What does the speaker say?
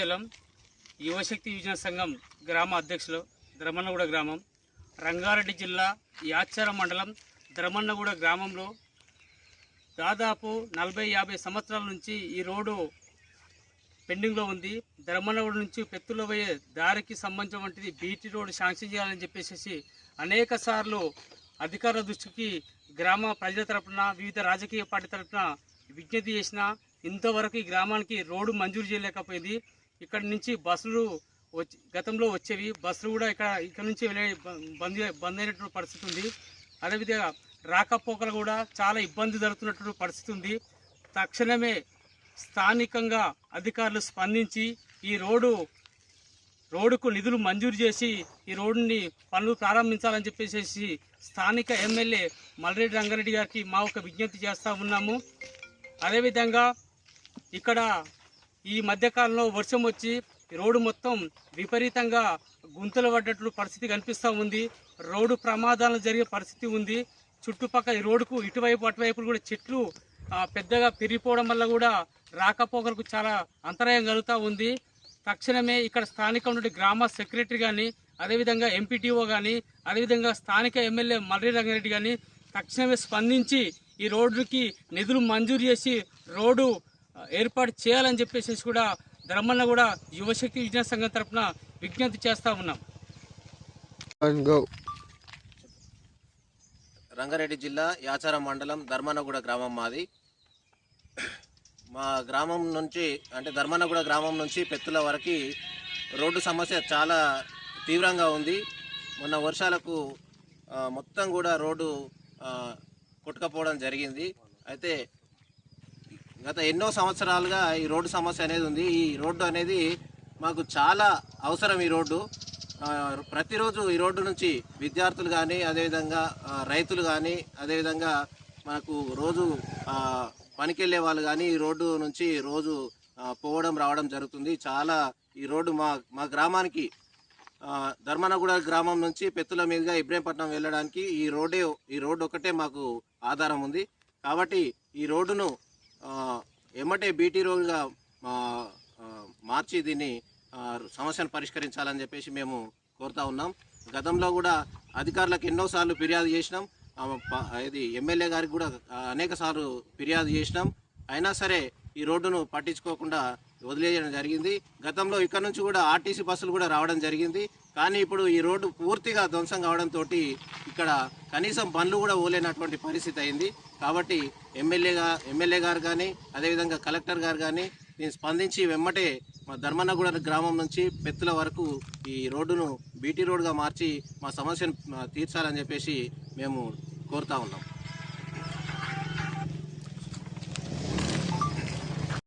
శ్రీశైలం యువశక్తి యువజన సంఘం గ్రామ అధ్యక్షులు ద్రమన్నగూడ గ్రామం రంగారెడ్డి జిల్లా యాచారం మండలం ద్రమన్నగూడ గ్రామంలో దాదాపు నలభై యాభై సంవత్సరాల నుంచి ఈ రోడ్డు పెండింగ్లో ఉంది. ధర్మనగూడ నుంచి పెత్తులో పోయే దారికి సంబంధించిన వంటిది బీటీ రోడ్డు శాంక్షన్ చేయాలని చెప్పేసి అనేక సార్లు అధికారుల దృష్టికి గ్రామ ప్రజల తరపున వివిధ రాజకీయ పార్టీ తరపున విజ్ఞప్తి చేసిన ఇంతవరకు ఈ గ్రామానికి రోడ్డు మంజూరు చేయలేకపోయింది. ఇక్కడ నుంచి బస్సులు వచ్చి గతంలో వచ్చేవి. బస్సులు కూడా ఇక్కడ ఇక్కడ నుంచి వెళ్ళే బంద్ బంద్ అయినటువంటి పరిస్థితి ఉంది. అదేవిధంగా రాకపోకలు కూడా చాలా ఇబ్బంది జరుగుతున్నటువంటి పరిస్థితి ఉంది. తక్షణమే స్థానికంగా అధికారులు స్పందించి ఈ రోడ్డు రోడ్డుకు నిధులు మంజూరు చేసి ఈ రోడ్డుని పనులు ప్రారంభించాలని చెప్పేసి స్థానిక ఎమ్మెల్యే మల్రెడ్డి రంగారెడ్డి గారికి మా ఒక విజ్ఞప్తి చేస్తూ ఉన్నాము. అదేవిధంగా ఇక్కడ ఈ మధ్యకాలంలో వర్షం వచ్చి రోడ్డు మొత్తం విపరీతంగా గుంతలు పడ్డట్లు పరిస్థితి కనిపిస్తూ ఉంది. రోడ్డు ప్రమాదాలు జరిగే పరిస్థితి ఉంది. చుట్టుపక్కల ఈ రోడ్డుకు ఇటువైపు అటువైపు కూడా చెట్లు పెద్దగా పెరిగిపోవడం వల్ల కూడా రాకపోకలకు చాలా అంతరాయం కలుగుతూ ఉంది. తక్షణమే ఇక్కడ స్థానిక ఉన్నటువంటి గ్రామ సెక్రటరీ కానీ అదేవిధంగా ఎంపీటీఓ కానీ అదేవిధంగా స్థానిక ఎమ్మెల్యే మర్రి రంగారెడ్డి కానీ తక్షణమే స్పందించి ఈ రోడ్డుకి నిధులు మంజూరు చేసి రోడ్డు ఏర్పాటు చేయాలని చెప్పేసి కూడా ధర్మన్న కూడా యువశక్తి విజ్ఞాన సంఘం తరపున విజ్ఞప్తి చేస్తూ ఉన్నాం. రంగారెడ్డి జిల్లా యాచారం మండలం ధర్మనగూడ గ్రామం మాది. మా గ్రామం నుంచి అంటే ధర్మనగూడ గ్రామం నుంచి పెత్తుల వరకు రోడ్డు సమస్య చాలా తీవ్రంగా ఉంది. మొన్న వర్షాలకు మొత్తం కూడా రోడ్డు కొట్టుకపోవడం జరిగింది. అయితే గత ఎన్నో సంవత్సరాలుగా ఈ రోడ్డు సమస్య అనేది ఉంది. ఈ రోడ్డు అనేది మాకు చాలా అవసరం ఈ రోడ్డు. ప్రతిరోజు ఈ రోడ్డు నుంచి విద్యార్థులు కానీ అదేవిధంగా రైతులు కానీ అదేవిధంగా మనకు రోజు పనికెళ్ళే వాళ్ళు కానీ ఈ రోడ్డు నుంచి రోజు పోవడం రావడం జరుగుతుంది. చాలా ఈ రోడ్డు మా మా గ్రామానికి ధర్మనగూడ గ్రామం నుంచి పెత్తుల మీదుగా ఇబ్రహీంపట్నం వెళ్ళడానికి ఈ రోడ్డే ఈ రోడ్డు ఒకటే మాకు ఆధారం ఉంది. కాబట్టి ఈ రోడ్డును ఎమ్మటే బీటీ రోడ్గా మార్చి దీన్ని సమస్యను పరిష్కరించాలని చెప్పేసి మేము కోరుతా ఉన్నాం. గతంలో కూడా అధికారులకు ఎన్నోసార్లు ఫిర్యాదు చేసినాం. ఇది ఎమ్మెల్యే గారికి కూడా అనేక సార్లు ఫిర్యాదు చేసినాం. అయినా సరే ఈ రోడ్డును పట్టించుకోకుండా వదిలేయడం జరిగింది. గతంలో ఇక్కడ నుంచి కూడా ఆర్టీసీ బస్సులు కూడా రావడం జరిగింది. కానీ ఇప్పుడు ఈ రోడ్డు పూర్తిగా ధ్వంసం కావడంతో ఇక్కడ కనీసం బండ్లు కూడా ఓలేనటువంటి పరిస్థితి అయింది. కాబట్టి ఎమ్మెల్యేగా ఎమ్మెల్యే గారు కానీ అదేవిధంగా కలెక్టర్ గారు కానీ దీన్ని స్పందించి వెమ్మటే మా ధర్మన్నగూడ గ్రామం నుంచి పెత్తుల వరకు ఈ రోడ్డును బీటీ రోడ్గా మార్చి మా సమస్యను తీర్చాలని చెప్పేసి మేము కోరుతా ఉన్నాం.